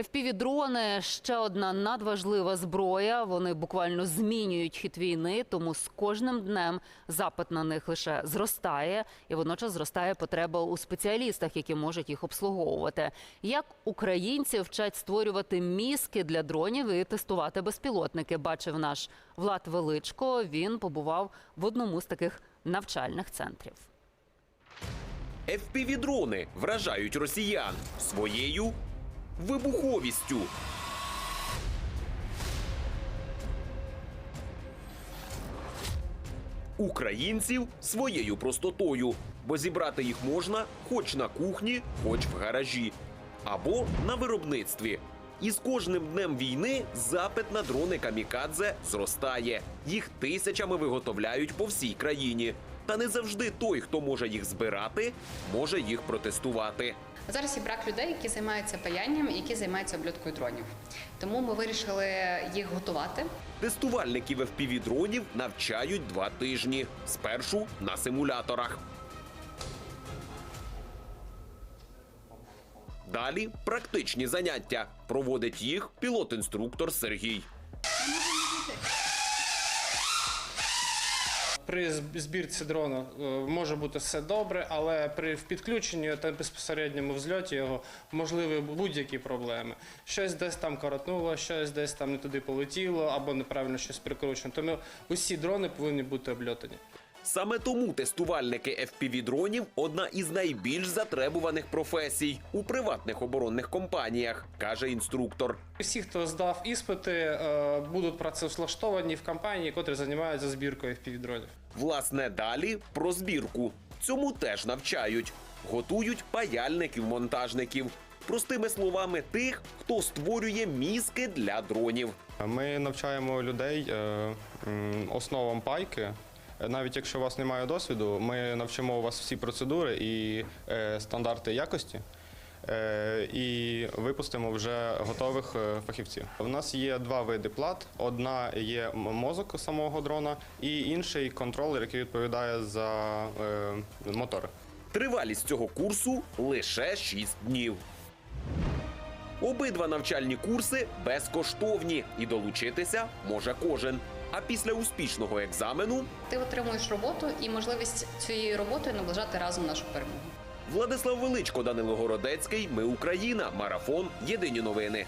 FPV-дрони – ще одна надважлива зброя. Вони буквально змінюють хід війни, тому з кожним днем запит на них лише зростає, і водночас зростає потреба у спеціалістах, які можуть їх обслуговувати. Як українці вчать створювати мізки для дронів і тестувати безпілотники, бачив наш Влад Величко. Він побував в одному з таких навчальних центрів. FPV-дрони вражають росіян своєю вибуховістю. Українців своєю простотою, бо зібрати їх можна хоч на кухні, хоч в гаражі, або на виробництві. І з кожним днем війни запит на дрони камікадзе зростає. Їх тисячами виготовляють по всій країні. Та не завжди той, хто може їх збирати, може їх протестувати. Зараз є брак людей, які займаються паянням які займаються обльоткою дронів. Тому ми вирішили їх готувати. Тестувальників FPV-дронів навчають два тижні. Спершу на симуляторах. Далі практичні заняття. Проводить їх пілот-інструктор Сергій. При збірці дрона е, може бути все добре, але при підключенні та безпосередньому взльоті його можливі будь-які проблеми. Щось десь там коротнуло, щось десь там не туди полетіло або неправильно щось прикручено. Тому усі дрони повинні бути обльотані. Саме тому тестувальники FPV-дронів – одна із найбільш затребуваних професій у приватних оборонних компаніях, каже інструктор. Всі, хто здав іспити, е, будуть працевлаштовані в компанії, котрі займаються збіркою FPV-дронів. Власне, далі про збірку. Цьому теж навчають. Готують паяльників-монтажників. Простими словами, тих, хто створює мізки для дронів. Ми навчаємо людей е, основам пайки. Навіть якщо у вас немає досвіду, ми навчимо у вас всі процедури і е, стандарти якості. е, І випустимо вже готових е, фахівців. У нас є два види плат: одна є мозок самого дрона, і інший контролер, який відповідає за мотори. Тривалість цього курсу лише 6 днів. Обидва навчальні курси безкоштовні і долучитися може кожен. А після успішного екзамену Ти отримуєш роботу і можливість цією роботою наближати разом нашу перемогу. Владислав Величко, Данило Городецький. Ми Україна. Марафон. Єдині новини.